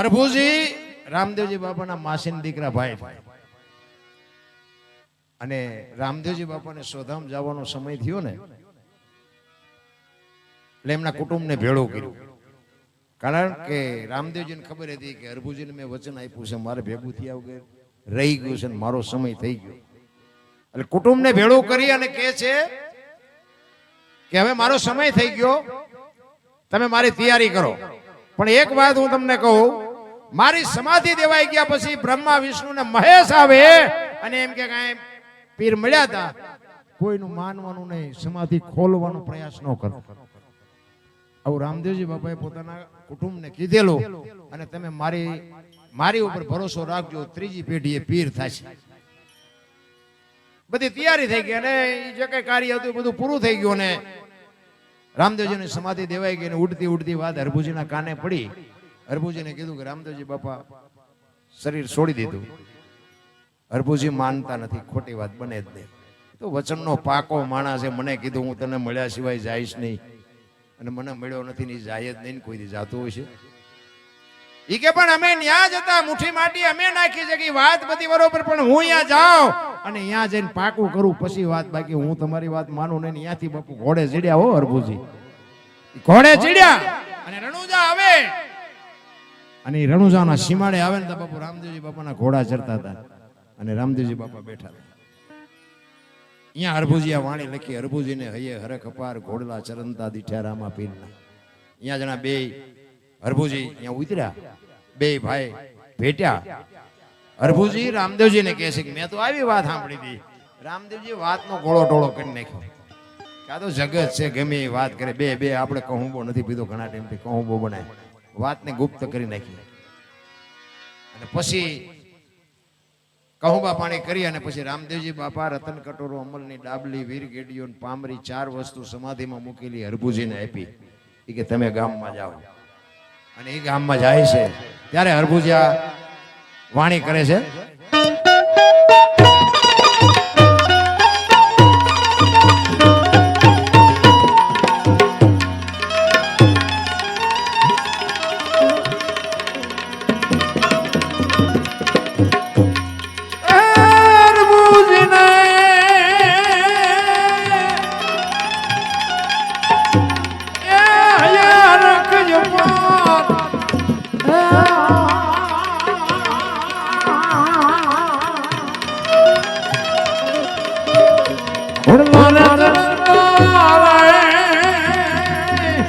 અરભુજી, રામદેવજી બાપાના માસીન દીકરા ભાઈ. અને રામદેવજી બાપાને સોધામ જવાનો સમય થયો ને, એટલે એમના કુટુંબને ભેળું કર્યું. કારણ કે રામદેવજીને ખબર હતી કે અરભુજીને મેં વચન આપ્યું છે, મારે ભેગું થયા વગર રહી ગયું છે મારો સમય થઈ ગયો. એટલે કુટુંબને ભેળું કરી અને કહે છે કે હવે મારો સમય થઈ ગયો, તમે મારી તૈયારી કરો. પણ એક વાત હું તમને કહું મારી સમાધિ દેવાઈ ગયા પછી બ્રહ્મા, વિષ્ણુ ને મહેશ આવે અને એમ કે કાંઈ પીર મળ્યા હતા કોઈનું માનવાનું નહીં, સમાધિ ખોલવાનો પ્રયાસ ન કરો. આવું રામદેવજી બાપાએ પોતાના કુટુંબને કીધેલું અને તમે મારી મારી ઉપર ભરોસો રાખજો, ત્રીજી પેઢી એ પીર થશે. બધી તૈયારી થઈ ગઈ અને જે કઈ કાર્ય હતું બધું પૂરું થઈ ગયું ને રામદેવજીની સમાધિ દેવાઈ ગઈ ને ઉડતી ઉડતી વાત હરભુજીના કાને પડી. હરભુજીને કીધું કે રામદેવજી બાપા, શરીર છોડી દીધું. હરભુજી માનતા નથી, ખોટી વાત બને જ નહીં. તો વચનનો પાકો માણસ છે, મને કીધું, હું તને મળ્યા સિવાય જઈશ નહીં. અને મને મળ્યો નથી ને જાય જ નહીં કોઈ દી જાતો હોય છે. ઈ કે, પણ અમે ન્યા જતા મુઠ્ઠી માટી અમે નાખી છે. કે વાત બધી બરોબર, પણ હું અહીંયા જાઉં અને અહીંયા જઈને પાકું કરું, પછી વાત બાકી. હું તમારી વાત માનું નહીં ત્યાંથી બાપુ ઘોડે ચડ્યા હો હરભુજી. ઘોડે ચડ્યા અને રણુજા આવે. અને એ રણુજાના સીમાડે આવે ને તો બાપુ રામદેવજી બાપાના ઘોડા ચડતા હતા. અને રામદેવજી બાપા બેઠા હતા. અહીંયા હરભુજી આ વાણી લખી, હરભુજીને હૈયે હરખ અપાર, ઘોડલા ચરંતા દીઠ્યા રામા પીરના. અહીંયા જણા બે હરભુજી અહીંયા ઉતર્યા. બે ભાઈ ભેટ્યા. હરભુજી રામદેવજીને કહે છે કે મેં તો આવી વાત સાંભળી હતી. રામદેવજી વાતનો ગોળો ટોળો કરી નાખ્યો. કે આ તો જગત છે, ગમે એ વાત કરે. બે બે, આપણે કહુંબો નથી પીધો, ઘણા ટાઈમથી કહુંબો બનાય. વાતને ગુપ્ત કરી નાખી. અને પછી કહુંબા પાણી કરી અને પછી રામદેવજી બાપા રતન કટોરો અમલની ડાબલી, વીર ગેડીઓ પામરી ચાર વસ્તુ સમાધિમાં મૂકેલી હરભુજીને આપી. એ કે તમે ગામમાં જાઓ. અને એ ગામમાં જાય છે. ત્યારે હરભુજા વાણી કરે છે?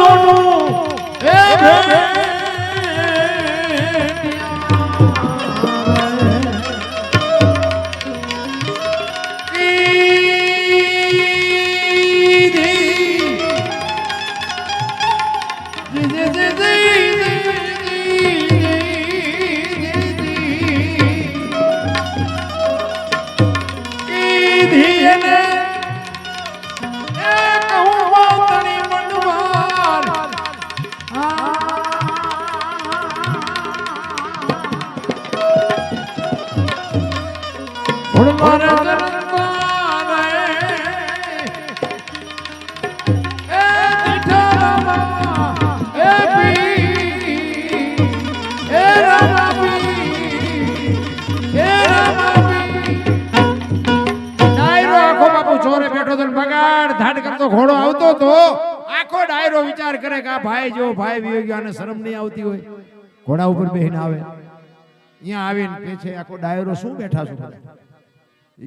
ચોરે ઘોડો આવતો તો આખો ડાયરો વિચાર કરે કે ભાઈ જો ભાઈ વિયો ગયો આને શરમ નહીં આવતી હોય ઘોડા ઉપર બેહીને આવે. અહીંયા આવીને કે છે, આખો ડાયરો શું બેઠા છો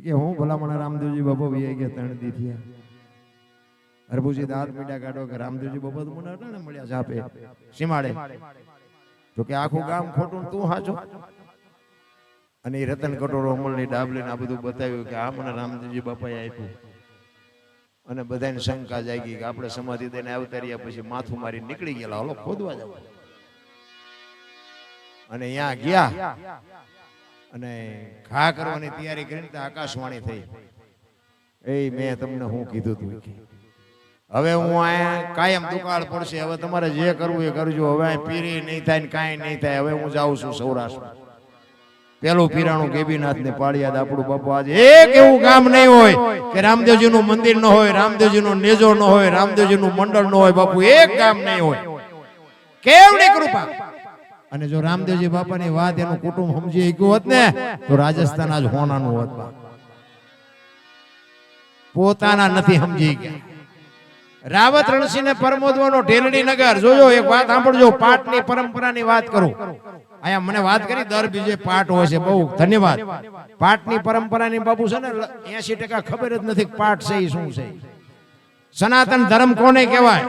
કે હું ભલામણા રામદેવજી બાપા વિયાઈ ગયા ત્રણ દી થયા. હરભુજી દાંત મીડા કાઢો કે રામદેવજી બાપા તો મને અટાણે મળ્યા છે આપે. સીમાડે. જો કે આખું ગામ ખોટું તું હાચો. અને એ રતન કટોરો અમલની ડાબલીને આ બધું બતાવ્યું કે આ મને રામદેવજી બાપાએ આપ્યું. અને બધાને શંકા જાગી કે આપણે સમાધિ દઈને અવતાર્યા પછી માથું મારી નીકળી ગયેલા. હલો, ખોદવા જાવ અને અહીંયા ગયા. અને ઘા કરવાની તૈયારી કરીને આકાશવાણી થઈ. એ મેં તમને હું કીધું તું હવે હું અહીંયા કાયમ દુકાળ પડશે હવે તમારે જે કરવું એ કરજો. હવે પીરી નહીં થાય ને કાંઈ નહીં થાય. હવે હું જાઉં છું સૌરાષ્ટ્ર. પેલું પીરાણું કેબીનાથ ને પાળિયાદ આપણું બાપુ આજે એક એવું ગામ નહીં હોય કે રામદેવજી નું મંદિર ન હોય રામદેવજી નો નેજો ન હોય રામદેવજી નું મંડળ ન હોય બાપુ એક ગામ નહીં હોય. કેવડી કૃપા. અને જો રામદેવજી બાપાની વાત એનું કુટુંબ સમજી શક્યું હોત ને, તો રાજસ્થાન આજ હોનાનું હોત પોતાના નથી સમજી ગયા રાવત રણસિંહ ને પરમોદવાનો ઢેલડી નગર જોયો, એક વાત સાંભળજો, પાટની પરંપરાની વાત કરું. અહીંયા મને વાત કરી, દર બીજે પાઠ હોય છે, બહુ ધન્યવાદ. પાઠની પરંપરાની બાબુ છે ને એસી ટકા ખબર જ નથી પાઠ છે એ શું છે. સનાતન ધર્મ કોને કહેવાય?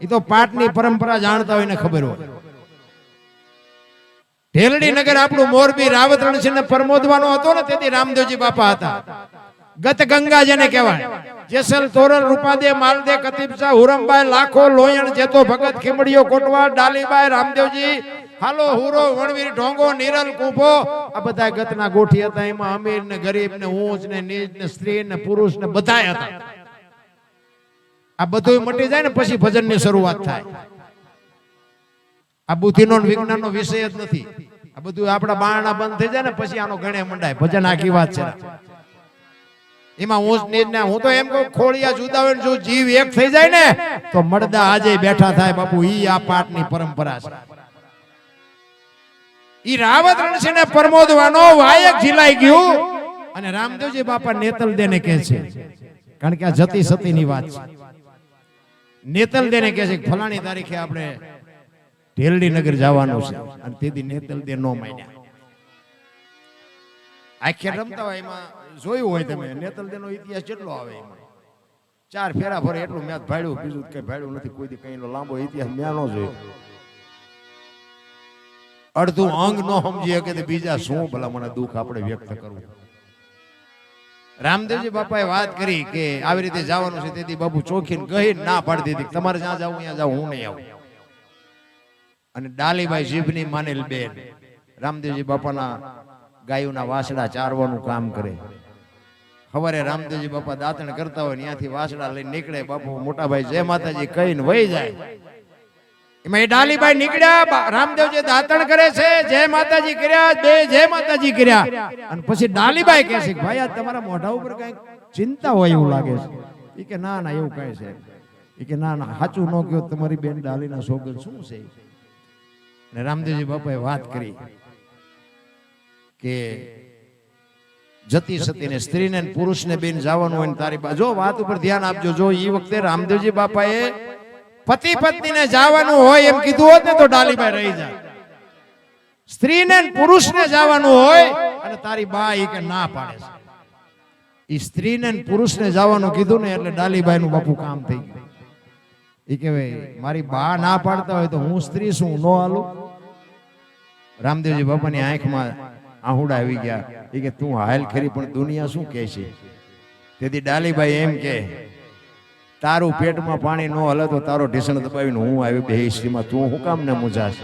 એ તો પાઠની પરંપરા જાણતા હોય ને ખબર હોય. ઢેલડી નગર આપણું મોરબી રાવતરણ છે ને પરમોદવાનો હતો ને, તેથી રામદેવજી બાપા હતા. ગત ગંગા જેને કહેવાય. જેસલ તોરલ રૂપાદે માલદે કતીબસા હુરમબાઈ લાખો, લોયણ, જેતો ભગત, ખીમડીઓ કોટવા ડાલીબાઈ, રામદેવજી, હાલો, હુરો, વણવીર, ઢોંગો, નિરલ, કુંભો, આ બધા ગતના ગોઠી હતા. એમાં અમીર ને ગરીબ ને ઊંચ ને નીચ ને સ્ત્રી ને પુરુષ ને બધાય હતા. આ બધું મટી જાય ને, પછી ભજનની શરૂઆત થાય. આ બુદ્ધિનો ને વિજ્ઞાનનો વિષય જ નથી. આ બધું આપણા બારણા બંધ થઈ જાય ને પછી આનો ગણે મંડાય. ભજન આખી વાત છે. એમાં હું ને હું તો એમ કહું ખોળિયા જુદા હોય જો જીવ એક થઈ જાય ને તો મળદા આજે બેઠા થાય બાપુ ઈ આ પાઠની પરંપરા છે. ઈ રાવત રણસિંહ ને પરમોદવાનો વાયક જીલાઈ ગયું અને રામદેવજી બાપા નેતલ દેને કહે છે. કારણ કે આ જતી સતી ની વાત છે. નેતલ દેને કહે છે ફલાણી તારીખે આપણે ઢેલડી નગર જવાનું છે. અને તેથી નેતલ દે નો માન્યા. આખે રમતા હોય એમાં જોયું હોય તમે નેતલ દે નો ઇતિહાસ કેટલો આવે એમાં. ચાર ફેરા ફરે એટલું મેં ભાડ્યું બીજું કઈ ભાડ્યું નથી. કોઈ દી કઈ લાંબો ઇતિહાસ મેં નો જોયો. અડધું અંગ નો સમજી શકે તો બીજા શું ભલા મને દુઃખ આપણે વ્યક્ત કરવું. રામદેવજી બાપાએ વાત કરી કે આવી રીતે જવાનું છે તેથી બાપુ ચોખીને કહી ના પાડી દીધી. તમારે જ્યાં જાવ ત્યાં જાવ હું નહીં આવું. અને ડાલીભાઈ જીભની માનેલ બેન. રામદેવજી બાપાના ગાયોના વાસડા ચારવાનું કામ કરે. સવારે રામદેવજી બાપા દાંતણ કરતા હોય ત્યાંથી વાસડા લઈને નીકળે બાપુ મોટાભાઈ જય માતાજી કહીને વહી જાય. એમાં એ ડાલીભાઈ નીકળ્યા રામદેવજી દાંતણ કરે છે જય માતાજી કર્યા બે જય માતાજી કર્યા. અને પછી ડાલીબાઈ કહે છે ભાઈ આ તમારા મોઢા ઉપર કઈ ચિંતા હોય એવું લાગે છે. એ કે ના ના એવું કહે છે. એ કે ના ના સાચું ન કહ્યું તમારી બેન ડાલીના સોગંદ શું છે? અને રામદેવજી બાપાએ વાત કરી કે જતી સતીને સ્ત્રીને ને પુરુષને બેન જવાનું હોય તારી જો વાત ઉપર ધ્યાન આપજો. જો એ વખતે રામદેવજી બાપાએ પતિ પત્નીને જવાનું હોય એમ કીધું હોત ને તો ડાલીભાઈ રહી જાય સ્ત્રીને ને પુરુષને જવાનું હોય અને તારી બા એ કે ના પાડે છે. એ સ્ત્રીને ને પુરુષને જવાનું કીધું ને એટલે ડાલીબાઈ નું બાપુ કામ થઈ ગયું. ઈ કે મારી બા ના પાડતા હોય તો હું સ્ત્રી શું નો હાલું. રામદેવજી બાપાની આંખમાં આહુડા આવી ગયા. એ કે તું હાલ ખરી, પણ દુનિયા શું કહે છે? તેથી ડાલીભાઈ એમ કે, તારું પેટમાં પાણી ન હલે તો તારો ઢીસણ દબાવીને હું આવી બે સ્ત્રીમાં તું હું કામ ને મુજાશ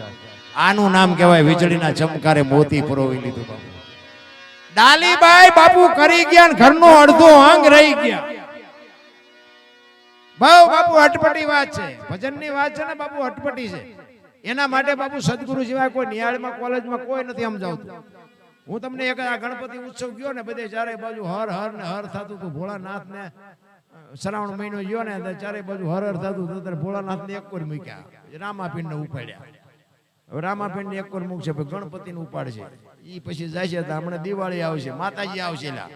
આનું નામ કહેવાય વીજળીના ચમકારે મોતી પરોવી લીધું. બાપુ ડાલીબાઈ બાપુ કરી ગયા ઘરનો અડધો અંગ રહી ગયા. બહુ બાપુ અટપટી વાત છે. ભજનની વાત છે ને બાપુ અટપટી છે. એના માટે બાપુ સદગુરુ જેવા કોઈ નિહાળમાં, કોલેજમાં કોઈ નથી સમજાવતું. હું તમને એક આ ગણપતિ ઉત્સવ ગયો ને, બધે ચારે બાજુ હર હર ને હર થતું હતું. ભોળાનાથ ને શ્રાવણ મહિનો ગયો ને તો ચારે બાજુ હર હર થતું ત્યારે ભોળાનાથ ને એક કોર મૂક્યા. રામાપીંડ ને ઉપાડ્યા. રામાપીંડ ને એક કોર મૂકશે ગણપતિ ને ઉપાડશે. એ પછી જાય છે, તો હમણાં દિવાળી આવશે, માતાજી આવશે લા.